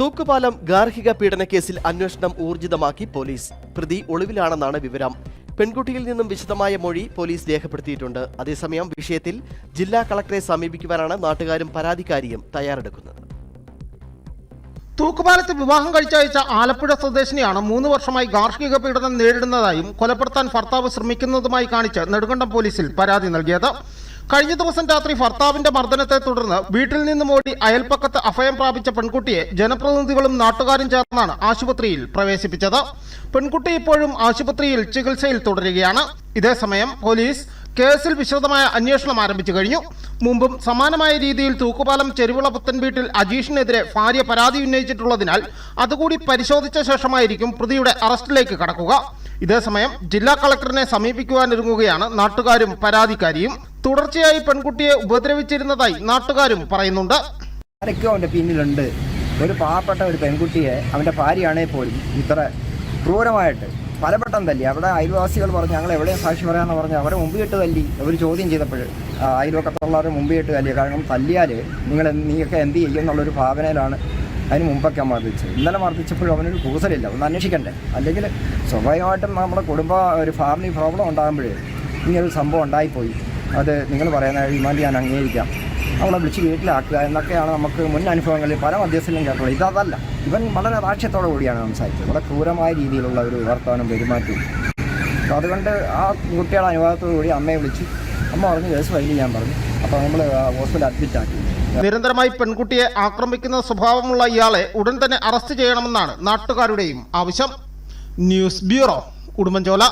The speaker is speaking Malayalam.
തൂക്കുപാലം ഗാർഹിക പീഡന കേസിൽ അന്വേഷണം ഊർജിതമാക്കി പോലീസ്. പ്രതി ഒളിവിലാണെന്നാണ് വിവരം. പെൺകുട്ടിയിൽ നിന്നും വിശദമായ മൊഴി പോലീസ് രേഖപ്പെടുത്തിയിട്ടുണ്ട്. അതേസമയം വിഷയത്തിൽ ജില്ലാ കളക്ടറെ സമീപിക്കുവാനാണ് നാട്ടുകാരും പരാതിക്കാരിയും തയ്യാറെടുക്കുന്നത്. തൂക്കുപാലത്ത് വിവാഹം കഴിച്ചയച്ച ആലപ്പുഴ സ്വദേശിനിയാണ് മൂന്ന് വർഷമായി ഗാർഹിക പീഡനം നേരിടുന്നതായും കൊലപ്പെടുത്താൻ ഭർത്താവ് ശ്രമിക്കുന്നതുമായി കാണിച്ച് നെടുങ്കണ്ടം പോലീസിൽ പരാതി നൽകിയത്. കഴിഞ്ഞ ദിവസം രാത്രി ഭർത്താവിന്റെ മർദ്ദനത്തെ തുടർന്ന് വീട്ടിൽ നിന്നും ഓടി അയൽപ്പക്കത്ത് അഭയം പ്രാപിച്ച പെൺകുട്ടിയെ ജനപ്രതിനിധികളും നാട്ടുകാരും ചേർന്നാണ് ആശുപത്രിയിൽ പ്രവേശിപ്പിച്ചത്. പെൺകുട്ടി ഇപ്പോഴും ആശുപത്രിയിൽ ചികിത്സയിൽ തുടരുകയാണ്. ഇതേസമയം പോലീസ് കേസിൽ വിശദമായ അന്വേഷണം ആരംഭിച്ചു കഴിഞ്ഞു. മുമ്പും സമാനമായ രീതിയിൽ തൂക്കുപാലം ചെരുവിള പുത്തൻ വീട്ടിൽ അജീഷിനെതിരെ ഭാര്യ പരാതി ഉന്നയിച്ചിട്ടുള്ളതിനാൽ അതുകൂടി പരിശോധിച്ച ശേഷമായിരിക്കും പ്രതിയുടെ അറസ്റ്റിലേക്ക് കടക്കുക. ഇതേസമയം ജില്ലാ കളക്ടറിനെ സമീപിക്കുവാനൊരുങ്ങുകയാണ് നാട്ടുകാരും പരാതിക്കാരിയും. തുടർച്ചയായി പെൺകുട്ടിയെ ഉപദ്രവിച്ചിരുന്നതായി നാട്ടുകാരും പറയുന്നുണ്ട്. ആരൊക്കെയോ അവന്റെ പിന്നിലുണ്ട്. ഒരു പാവപ്പെട്ട ഒരു പെൺകുട്ടിയെ അവന്റെ ഭാര്യയാണെങ്കിൽ പോലും ഇത്ര ക്രൂരമായിട്ട് പലപ്പെട്ടം തല്ലി. അവിടെ അയൽവാസികൾ പറഞ്ഞു ഞങ്ങൾ എവിടെയും സാക്ഷി പറയാമെന്ന് പറഞ്ഞ് അവരെ മുമ്പിട്ട് തല്ലി. അവർ ചോദ്യം ചെയ്തപ്പോൾ അയൽവക്കത്തുള്ളവരെ മുമ്പിട്ട് തല്ലി കാരണം തല്ലിയാൽ നിങ്ങൾ നീയൊക്കെ എന്ത് ചെയ്യും എന്നുള്ളൊരു ഭാവനയിലാണ് അതിന് മുമ്പൊക്കെ മർദ്ദിച്ചത്. ഇന്നലെ മർദ്ദിച്ചപ്പോഴും അവനൊരു കൂസലില്ല. ഒന്ന് അന്വേഷിക്കണ്ടേ? അല്ലെങ്കിൽ സ്വാഭാവികമായിട്ടും നമ്മുടെ കുടുംബ ഒരു ഫാമിലി പ്രോബ്ലം ഉണ്ടാകുമ്പോഴേ ഇങ്ങനൊരു സംഭവം ഉണ്ടായിപ്പോയി. അത് നിങ്ങൾ പറയുന്ന ഡിമാൻഡ് ഞാൻ അംഗീകരിക്കാം. അവളെ വിളിച്ച് വീട്ടിലാക്കുക എന്നൊക്കെയാണ് നമുക്ക് മുൻ അനുഭവങ്ങളിൽ പല മധ്യസ്ഥലും കേട്ടുള്ളത് ഇതല്ല ഇവൻ വളരെ രാഷ്ട്രീയത്തോടു കൂടിയാണ് സംസാരിച്ചത്. വളരെ ക്രൂരമായ രീതിയിലുള്ള ഒരു വർത്തമാനം പെരുമാറ്റവും അപ്പോൾ അതുകൊണ്ട് ആ കുട്ടിയുടെ അനുവാദത്തോടു കൂടി അമ്മയെ വിളിച്ച് അമ്മ പറഞ്ഞു കേസ് ഫയൽ ഞാൻ പറഞ്ഞു. അപ്പോൾ നമ്മൾ ഹോസ്പിറ്റലിൽ അഡ്മിറ്റ് ആക്കി. നിരന്തരമായി പെൺകുട്ടിയെ ആക്രമിക്കുന്ന സ്വഭാവമുള്ള ഇയാളെ ഉടൻ തന്നെ അറസ്റ്റ് ചെയ്യണമെന്നാണ് നാട്ടുകാരുടെയും ആവശ്യം. News bureau Udumbanchola